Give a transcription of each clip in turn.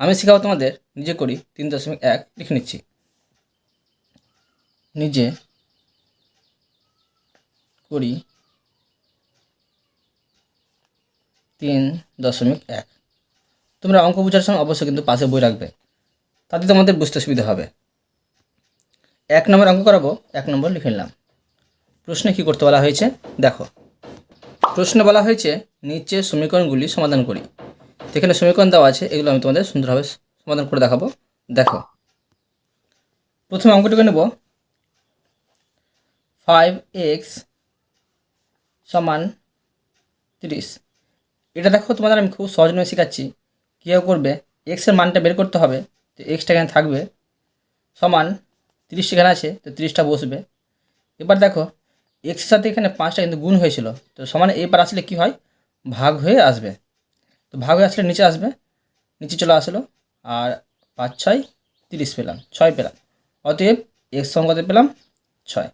আমি শেখাবো তোমাদের, নিজে করি, তিন দশমিক এক, লিখে নিচ্ছি। নিজে করি তিন দশমিক এক। তোমরা অঙ্ক বোঝার সময় অবশ্যই কিন্তু পাশে বই রাখবে, তাতে তোমাদের বুঝতে সুবিধা হবে। এক নম্বর অঙ্ক করাবো, এক নম্বর লিখে নিলাম। প্রশ্নে কী করতে বলা হয়েছে? দেখো, প্রশ্নে বলা হয়েছে নিচে সমীকরণগুলি সমাধান করি। এখানে সমীকরণ দেওয়া আছে, এগুলো আমি তোমাদের সুন্দরভাবে সমাধান করে দেখাবো। দেখো, প্রথমে অঙ্কটুকু নেব। ফাইভ এক্স সমান তিরিশ। এটা দেখো তোমাদের আমি খুব সহজ নিয়ে শেখাচ্ছি। কীভাবে করবে? এক্সের মানটা বের করতে হবে, তো এক্সটা এখানে থাকবে সমান তিরিশ এখানে আছে, তো তিরিশটা বসবে। এবার দেখো এক্সের সাথে এখানে পাঁচটা কিন্তু গুণ হয়েছিল, তো সমান এবার আসলে কি হয়? ভাগ হয়ে আসবে। তো ভাগ হয়ে আসলে নিচে আসবে। নিচে চলে আসলো আর পাঁচ, ছয়, তিরিশ পেলাম, ছয় পেলাম। অতএব এক্স সংখ্যাতে পেলাম ছয়।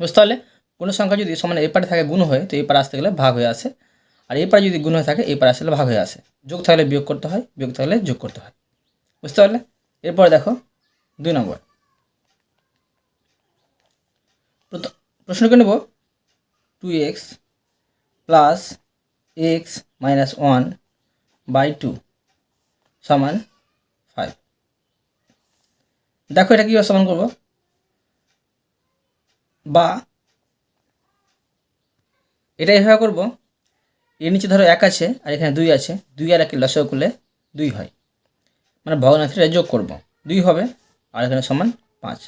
বুঝতে পারলে? কোনো সংখ্যা যদি সমান এই পারে থাকে গুণ হয়ে, তো এই পারে আসতে গেলে ভাগ হয়ে আসে। আর এই পারে যদি গুণ হয়ে থাকে এই পারে আসলে ভাগ হয়ে আসে। যোগ থাকলে বিয়োগ করতে হয়, বিয়োগ থাকলে যোগ করতে হয়। বুঝতে পারলে? এরপরে দেখো, দুই নম্বর। প্রশ্নকে নেব। Two x plus x minus one by two সমান ফাইভ দেখো এটা কীভাবে সমান করব? বা এটা এভাবে করব, এর নিচে ধরো এক আছে আর এখানে দুই আছে, দুই আর একে লসও করলে দুই হয়। মানে ভগ্নাংশটা যোগ করব, দুই হবে আর এখানে সমান পাঁচ।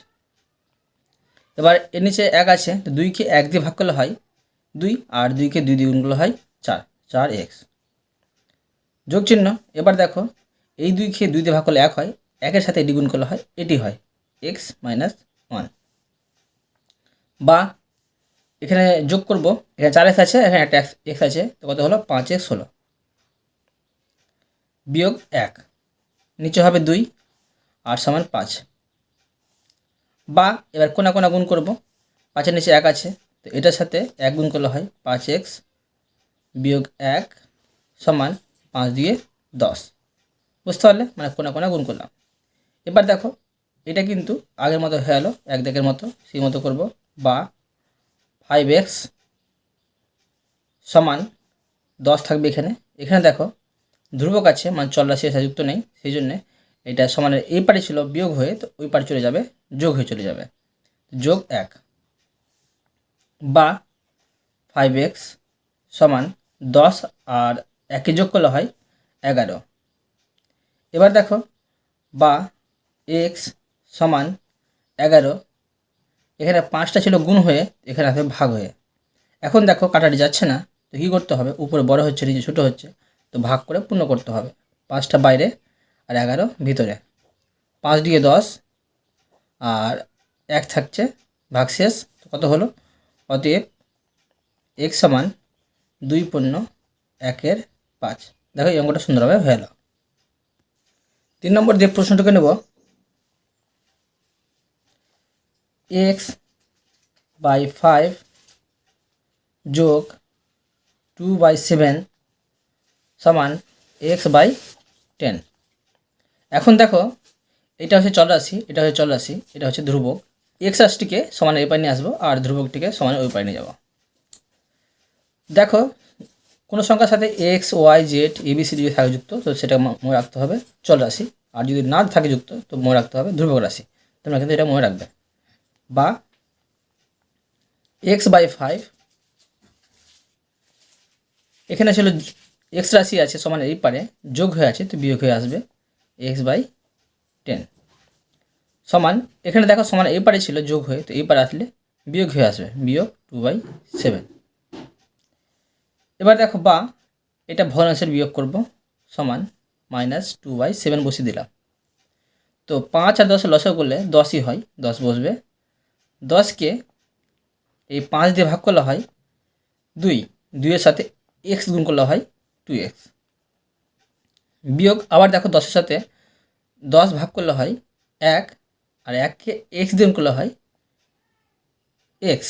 এবার এর নিচে এক আছে, তো দুইকে এক দিয়ে ভাগ করলে হয় দুই, আর দুইকে দুই দিয়ে গুণ করলে হয় চার। চার এক্স। যোগ চিহ্ন এবার দেখো, এই দুই খেয়ে দুই দিয়ে ভাগ করলে এক হয়, একের সাথে এটি গুণ করলে হয়, এটি হয় এক্স মাইনাস ওয়ান। বা এখানে যোগ করব, এখানে চার এক্স আছে, এখানে একটা এক্স আছে, তো কত হলো? পাঁচ এক্স হলো। বিয়োগ এক, নিচে হবে দুই আর সমান পাঁচ। বা এবার কোনা কোনা গুণ করব, পাঁচের নিচে এক আছে, তো এটার সাথে এক গুণ করলে হয় পাঁচ এক্স বিয়োগ এক সমান পাঁচ দিয়ে দশ। বুঝতে পারলে? মানে কোনা কোনা গুণ করলাম। এবার দেখো, এটা কিন্তু আগের মতো হয়ে গেলো এক দেখের মতো, সেই মতো করব, বা ফাইভ এক্স সমান দশ থাকবে এখানে। এখানে দেখো, ধ্রুবক আছে মানে চলরাশি এসে যুক্ত নেই, সেই জন্যে এটা সমানের এই পারে ছিল বিয়োগ হয়ে, তো ওই পারে চলে যাবে, যোগ হয়ে চলে যাবে। যোগ এক। বা ফাইভ এক্স সমান দশ আর একে যোগ করলে হয় এগারো। এবার দেখো, বা এক্স সমান এগারো, এখানে পাঁচটা ছিল গুণ হয়ে এখানে আসবে ভাগ হয়ে। এখন দেখো কাটাটি যাচ্ছে না, তো কী করতে হবে? উপরে বড় হচ্ছে, নিচে ছোটো হচ্ছে, তো ভাগ করে পূর্ণ করতে হবে। পাঁচটা বাইরে আর এগারো ভিতরে। পাঁচ দিয়ে দশ আর এক থাকছে, ভাগ শেষ কত হলো? অতএব এক সমান দুই পণ্য একের পাঁচ। দেখো এই অঙ্কটা সুন্দরভাবে হয়ে গেল। তিন নম্বর যে প্রশ্নটাকে নেব এক্স বাই ফাইভ যোগ টু বাই সেভেন সমান এক্স বাই টেন এখন দেখো, এটা হচ্ছে চলরাশি, এটা হচ্ছে চলরাশি, এটা হচ্ছে ধ্রুবক। এক্স রাশিটিকে সমান এই পায়ে নিয়ে আসব, আর ধ্রুবকটিকে সমান ওই পায়ে নিয়ে যাব। দেখো, কোনো সংখ্যার সাথে এক্স ওয়াই জেড এবিসি যদি থাকে যুক্ত, তো সেটা মনে রাখতে হবে চলরাশি আর যদি না থাকে যুক্ত, তো মনে রাখতে হবে ধ্রুবক রাশি। তোমরা কিন্তু এটা মনে রাখবে। বা এক্স বাই ফাইভ এখানে ছিল এক্স রাশি আছে সমান এই পারে, যোগ হয়ে আছে, তো বিয়োগ হয়ে আসবে এক্স বাই টেন সমান, এখানে দেখো সমান এই পারে ছিল যোগ হয়ে, তো এই পারে আসলে বিয়োগ হয়ে আসবে, বিয়োগ টু বাই সেভেন এবার দেখো বা, এটা ভগ্নাংশের বিয়োগ করব, সমান মাইনাস টু বাই সেভেন বসিয়ে দিলাম। তো পাঁচ আর দশের লসাগু করলে দশই হয়, দশ বসবে। দশকে এই পাঁচ দিয়ে ভাগ করলে হয় দুই, দুইয়ের সাথে এক্স গুণ করলে হয় টু এক্স বিয়োগ আবার দেখো দশের সাথে দশ ভাগ করলে হয় এক, আর এককে এক্স গুণ করলে হয় এক্স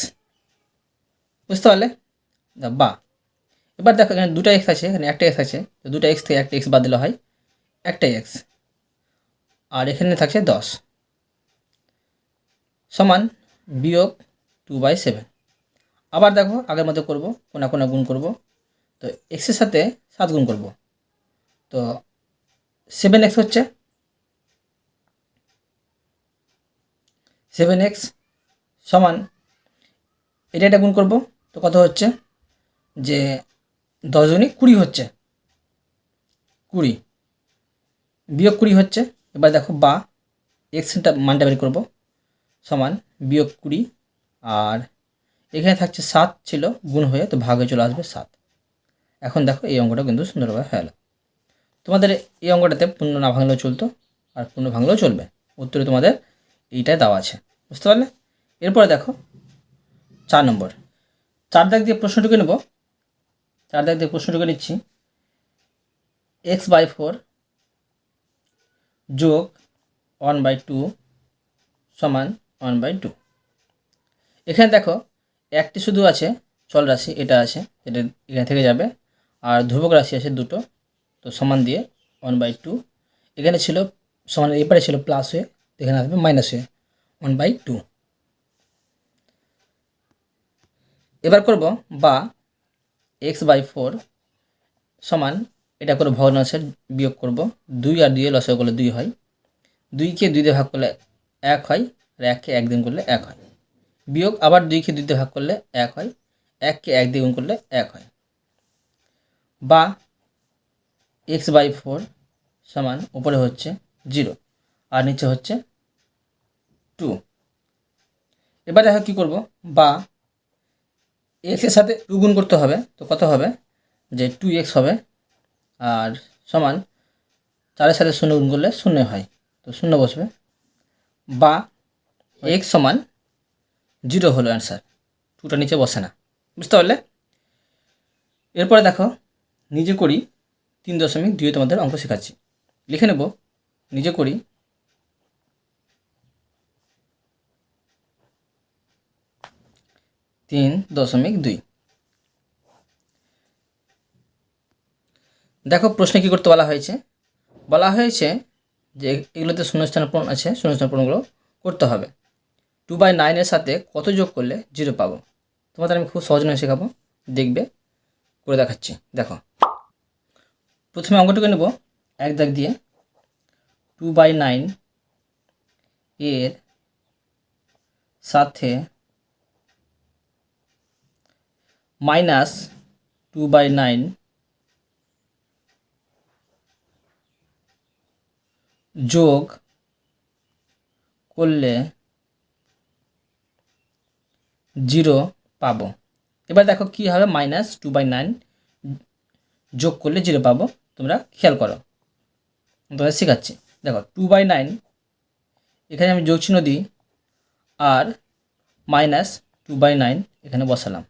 বুঝতে পারলে? বা এবার দেখো এখানে দুটো এক্স আছে, এখানে একটা এক্স আছে, তো দুটো এক্স থেকে একটা এক্স বাদ দিলে হয় একটা এক্স আর এখানে থাকছে দশ। সমান বিয়োগ টু বাই সেভেন আবার দেখো আগের মতো করব, কোনা কোনা গুণ করব, তো এক্সের সাথে সাত গুণ করব। তো সেভেন এক্স হচ্ছে সেভেন এক্স সমান, এটা এটা গুণ করব, তো কত হচ্ছে? যে দশজনই কুড়ি হচ্ছে। কুড়ি। বিয়োগ কুড়ি হচ্ছে। এবার দেখো বা এক্সটা মানটা বের করব। সমান বিয়োগ কুড়ি। আর এখানে থাকছে সাত ছিল, গুণ হয়ে তো ভাগে চলে আসবে সাত। এখন দেখো এই অঙ্কটা কিন্তু সুন্দরভাবে হয়ে গেল। তোমাদের এই অঙ্কটাতে পূর্ণ না ভাঙলেও চলতো, আর পূর্ণ ভাঙলেও চলবে। উত্তরে তোমাদের এইটাই দেওয়া আছে। বুঝতে পারলে? এরপরে দেখো চার নম্বর। চার দাগ দিয়ে প্রশ্নটুকু নেব। চার দাগ দিয়ে প্রশ্নটুকু নিচ্ছি। এক্স বাই ফোর যোগ ওয়ান বাই টু সমান ওয়ান বাই টু এখানে দেখো, একটি শুধু আছে, চল রাশি, এটা আছে, এটা এখানে থেকে যাবে। আর ধ্রুবক রাশি আছে দুটো, তো সমান দিয়ে ওয়ান বাই টু এখানে ছিল, সমান, এপারে ছিল প্লাস হয়ে এখানে আসবে মাইনাস হয়ে ওয়ান বাই টু এবার করব বা এক্স বাই ফোর সমান এটা করে ভগ্নাংশের বিয়োগ করব। দুই আর দুইয়ে লসে করলে দুই হয়। দুইকে দুই দিয়ে ভাগ করলে এক হয়, আর এককে এক দিন করলে এক হয়। বিয়োগ আবার দুইকে দুই দিয়ে ভাগ করলে এক হয়, এককে এক দিয়ে গুণ করলে এক হয়। বা এক্স বাই ফোর সমান উপরে হচ্ছে জিরো, আর নিচে হচ্ছে টু। এবার দেখো কী করব? বা এক্সের সাথে টু গুণ করতে হবে, তো কত হবে? যে টু এক্স হবে, আর সমান চারের সাথে শূন্য গুণ করলে শূন্য হয়, তো শূন্য বসবে। বা এক্স সমান জিরো হলো অ্যান্সার টুটা নিচে বসে না, বুঝতে পারলে? এরপরে দেখো, নিজে করি তিন দশমিক দুই তোমাদের অঙ্ক শেখাচ্ছি, লিখে নেব, নিজে করি তিন দশমিক দুই। দেখো প্রশ্নে কী করতে বলা হয়েছে? বলা হয়েছে যে এগুলোতে শূন্যস্থান পূরণ আছে, শূন্যস্থান পূরণগুলো করতে হবে। টু বাই নাইনের সাথে কত যোগ করলে জিরো পাবো? তোমাদের আমি খুব সহজ নয় শেখাবো, দেখবে, করে দেখাচ্ছি। দেখো, প্রথমে অঙ্কটুকু নেব, এক দাগ দিয়ে। টু বাই নাইন এর সাথে মাইনাস টু বাই নাইন যোগ করলে জিরো পাবো। এবার দেখো কী হবে? মাইনাস টু বাই নাইন যোগ করলে জিরো পাবো। তোমরা খেয়াল করো। তোমাদের শেখাচ্ছি। দেখো, টু বাই নাইন, এখানে আমি যোগ চিহ্ন দিই, আর মাইনাস টু বাই নাইন এখানে বসালাম।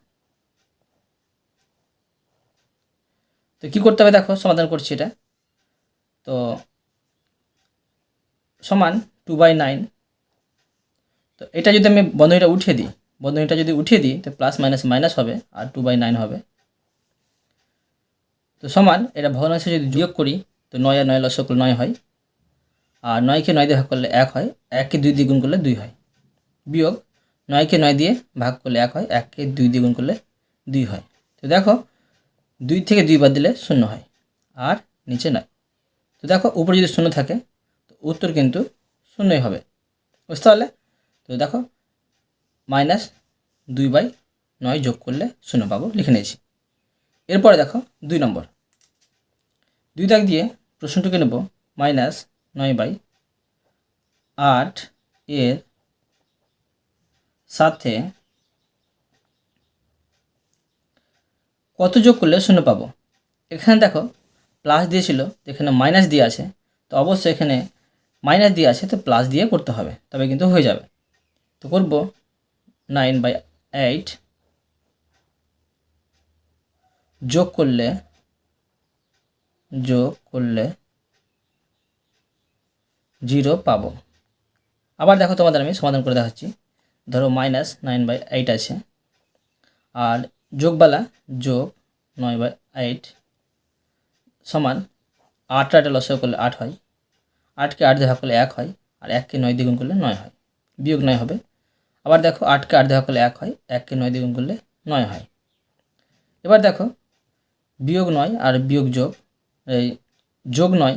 তো কী করতে হবে দেখো, সমাধান করছি এটা। তো সমান টু বাই নাইন তো এটা যদি আমি বন্ধনীটা উঠিয়ে দিই, বন্ধনীটা যদি উঠিয়ে দিই, তো প্লাস মাইনাস মাইনাস হবে আর টু বাই নাইন হবে। তো সমান এটা ভগ্নাংশে যদি যোগ করি, তো নয় আর নয় লসকল নয় হয়। আর নয়কে নয় দিয়ে ভাগ করলে এক হয়, এককে দুই দিয়ে গুণ করলে দুই হয়। বিয়োগ নয়কে নয় দিয়ে ভাগ করলে এক হয়, এককে দুই দিয়ে গুণ করলে দুই হয়। তো দেখো দুই থেকে দুই বাদ দিলে শূন্য হয়, আর নিচে নয়। তো দেখো, উপরে যদি শূন্য থাকে, তো উত্তর কিন্তু শূন্যই হবে। বুঝতে পারলে? তো দেখো, মাইনাস দুই বাই নয় যোগ করলে শূন্য পাবো, লিখে নিয়েছি। এরপরে দেখো, দুই নম্বর। দুই দাগ দিয়ে প্রশ্নটিকে নেব, মাইনাস নয় বাই আট এর সাথে কত যোগ করলে শূন্য পাবো? এখানে দেখো প্লাস দিয়েছিল এখানে মাইনাস দিয়ে আছে, তো অবশ্যই এখানে মাইনাস দিয়ে আছে, তো প্লাস দিয়ে করতে হবে, তবে কিন্তু হয়ে যাবে। তো করব নাইন বাই এইট যোগ করলে যোগ করলে জিরো পাবো। আবার দেখো তোমাদের আমি সমাধান করে দেখাচ্ছি। ধরো মাইনাস নাইন বাই এইট আছে, আর যোগবালা যোগ নয় বাই এইট সমান আট আটে লসও করলে আট হয়। আটকে আট ভাগ করলে এক হয় আর এককে নয় দ্বিগুণ করলে নয় হয়। বিয়োগ নয় হবে। আবার দেখো আটকে আট ভাগ করলে এক হয় এককে নয় দ্বিগুণ করলে নয় হয়। এবার দেখো বিয়োগ নয় আর বিয়োগ যোগ, এই যোগ নয়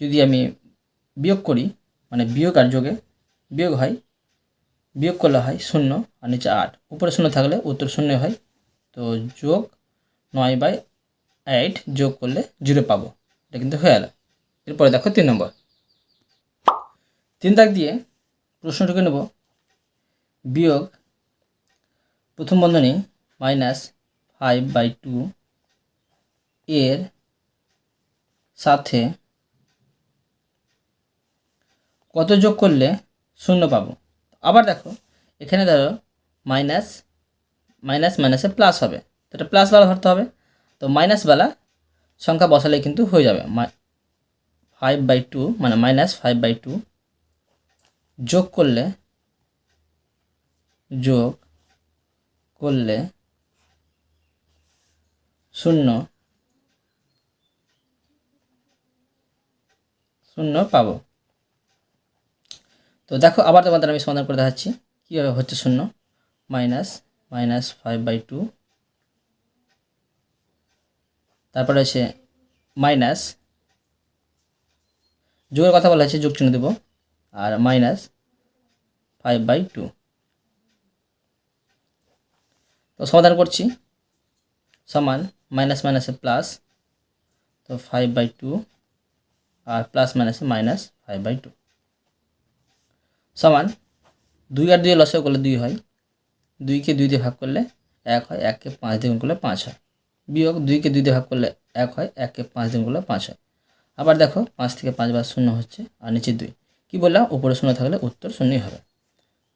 যদি আমি বিয়োগ করি মানে বিয়োগ আর যোগে বিয়োগ হয়, বিয়োগ করলে হয় শূন্য আর নিচে আট। উপরে শূন্য থাকলে উত্তর শূন্য হয়। তো যোগ নয় বাই এইট যোগ করলে জিরো পাবো। এটা কিন্তু হয়ে গেল। এরপরে দেখো তিন নম্বর। তিন দাগ দিয়ে প্রশ্নটুকু নেব। বিয়োগ প্রথম বন্ধনী মাইনাস ফাইভ বাই টু এর সাথে কত যোগ করলে শূন্য পাবো? আবার দেখো, এখানে ধরো মাইনাস মাইনাস মাইনাসে প্লাস হবে। তো এটা প্লাস বালা ধরতে হবে। তো মাইনাসওয়ালা সংখ্যা বসালে কিন্তু হয়ে যাবে। ফাইভ বাই টু মানে মাইনাস ফাইভ বাই টু যোগ করলে যোগ করলে শূন্য শূন্য পাবো। তো দেখো আবার তোমাদের আমি সমাধান করে দেখাচ্ছি। কীভাবে হচ্ছে শূন্য? Minus minus five by two তারপরে হচ্ছে মাইনাস যোগের কথা বলা হয়েছে যোগ চিহ্ন দেবো। আর মাইনাস ফাইভ বাই টু তো সমাধান করছি। সমান মাইনাস মাইনাসে প্লাস তো ফাইভ বাই টু আর প্লাস মাইনাসে মাইনাস ফাইভ বাই টু সমান দুই আর দুই লসেও করলে দুই হয়। দুইকে দুই দিয়ে ভাগ করলে এক হয়, এককে পাঁচ গুণ করলে পাঁচ হয়। বিয়োগ দুইকে দুই দিয়ে ভাগ করলে এক হয়, এককে পাঁচ দিয়ে গুণ করলে পাঁচ হয়। আবার দেখো, পাঁচ থেকে পাঁচবার শূন্য হচ্ছে, আর নিচে দুই। কী বললাম উপরে শূন্য থাকলে উত্তর শূন্যই হবে।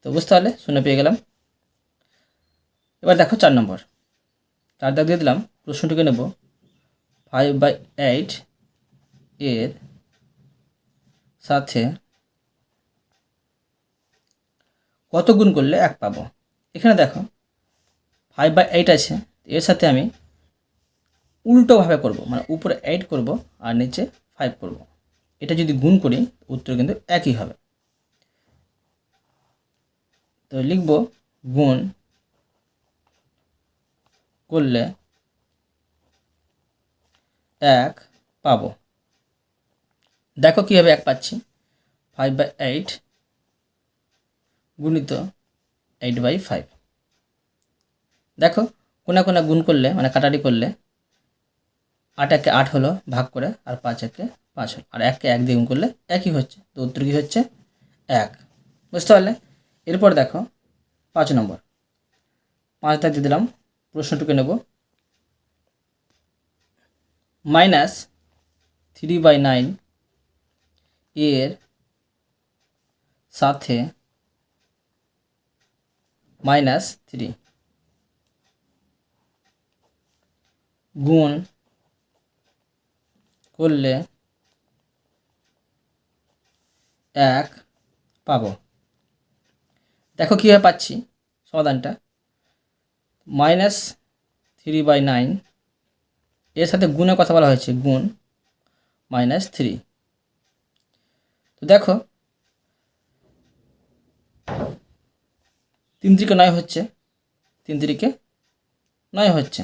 তো বুঝতে পারলে, শূন্য পেয়ে গেলাম। এবার দেখো চার নম্বর। চার দাগ দিয়ে দিলাম, প্রশ্নটিকে নেব। ফাইভ বাই এইট এর সাথে কত গুণ করলে এক পাবো? এখানে দেখো ফাইভ বাই এইট আছে, এর সাথে আমি উল্টোভাবে করব মানে উপরে এইট করব আর নিচে ফাইভ করব। এটা যদি গুণ করি, উত্তর কিন্তু একই হবে। তো লিখব, গুণ করলে এক পাবো। দেখো কীভাবে এক পাচ্ছি। ফাইভ বাই এইট গুণিত এইট বাই ফাইভ দেখো, কোনা কোনা গুণ করলে মানে কাটারি করলে, আট একে আট হলো, ভাগ করে, আর পাঁচ একে পাঁচ হলো। আর এককে এক দিয়ে গুণ করলে একই হচ্ছে, তো উত্তর কী হচ্ছে? এক। বুঝতে পারলে? এরপর দেখো, পাঁচ নম্বর। পাঁচ দিয়ে দিলাম, প্রশ্নটুকু নেব। মাইনাস থ্রি বাই নাইন এর সাথে মাইনাস থ্রি গুণ করলে এক পাবো। দেখো কীভাবে পাচ্ছি সমাধানটা। মাইনাস থ্রি বাই নাইন এর সাথে গুণের কথা বলা হয়েছে, গুণ মাইনাস থ্রি তো দেখো তিন তিরিকে নয় হচ্ছে। তিন তিরিকে নয় হচ্ছে।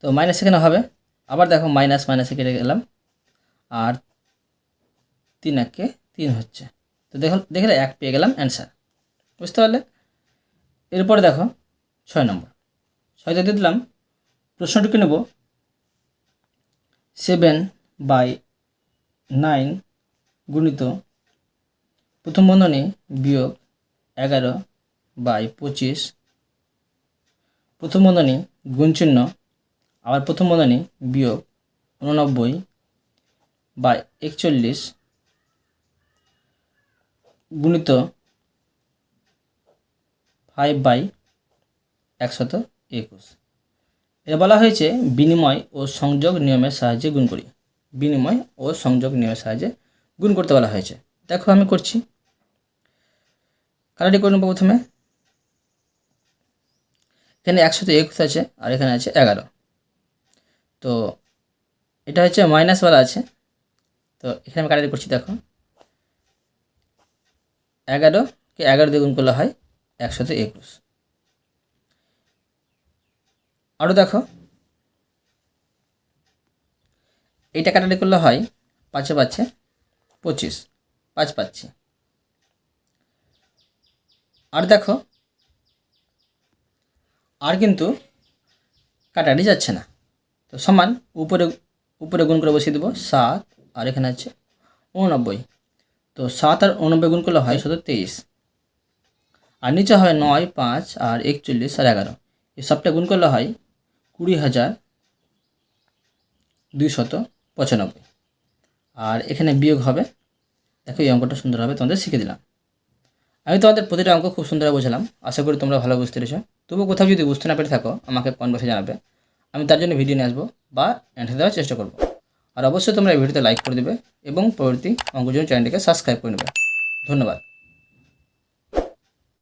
তো মাইনাস এখানে হবে। আবার দেখো মাইনাস মাইনাসে কেটে গেলাম। আর তিন একে তিন হচ্ছে। তো দেখো দেখলে এক পেয়ে গেলাম অ্যান্সার বুঝতে পারলে? এরপরে দেখো, ছয় নম্বর। ছয়টা দিয়ে দিলাম। প্রশ্নটুকু নেব। সেভেন বাই নাইন গুণিত প্রথম বন্ধনী বিয়োগ এগারো বাই পঁচিশ। প্রথম বন্ধনী গুণ চিহ্ন, আবার প্রথম বন্ধনী বিয়োগ উননব্বই বাই একচল্লিশ। গুণিত ফাইভ বাই একশত একুশ। এটা বলা হয়েছে বিনিময় ও সংযোগ নিয়মের সাহায্যে গুণ করি। বিনিময় ও সংযোগ নিয়মের সাহায্যে গুণ করতে বলা হয়েছে। দেখো আমি করছি। কারাটি করে নেব প্রথমে? এখানে একশত একুশ আছে, আর এখানে আছে এগারো। তো এটা হচ্ছে মাইনাসওয়ালা আছে। তো এখানে আমি কাটারি করছি দেখো। এগারোকে এগারো দিয়ে গুণ করলে হয় একশত একুশ। আরও দেখো। এইটা কাটারি করলে হয় পাঁচে পাচ্ছে পঁচিশ। পাঁচ পাচ্ছি। আর দেখো, আর কিন্তু কাটাটি যাচ্ছে না। তো সমান, উপরে উপরে গুণ করে বসিয়ে দেবো সাত, আর এখানে আছে উননব্বই। তো সাত আর উননব্বই গুণ করলে হয় শুধু তেইশ। আর নিচে হয় নয়, পাঁচ, আর একচল্লিশ, আর এগারো। এই সবটা গুণ করলে হয় কুড়ি হাজার দুইশত পঁচানব্বই। আর এখানে বিয়োগ হবে, দেখো এই অঙ্কটা সুন্দর হবে তোমাদের শিখে দিলাম। আমি তোমাদের প্রতিটা অঙ্ক খুব সুন্দর বোঝালাম। আশা করি তোমরা ভালো বুঝতে পেরেছ। তবু কোথাও যদি বুঝতে না পেরে থাকো, আমাকে কমেন্ট বক্সে জানাবে। আমি তার জন্য ভিডিও নিয়ে আসব বা অ্যান্সার দেওয়ার চেষ্টা করব। আর অবশ্যই তোমরা এই ভিডিওতে লাইক করে দেবে এবং পরবর্তী অঙ্কজন চ্যানেলটিকে সাবস্ক্রাইব করে নেবে। ধন্যবাদ।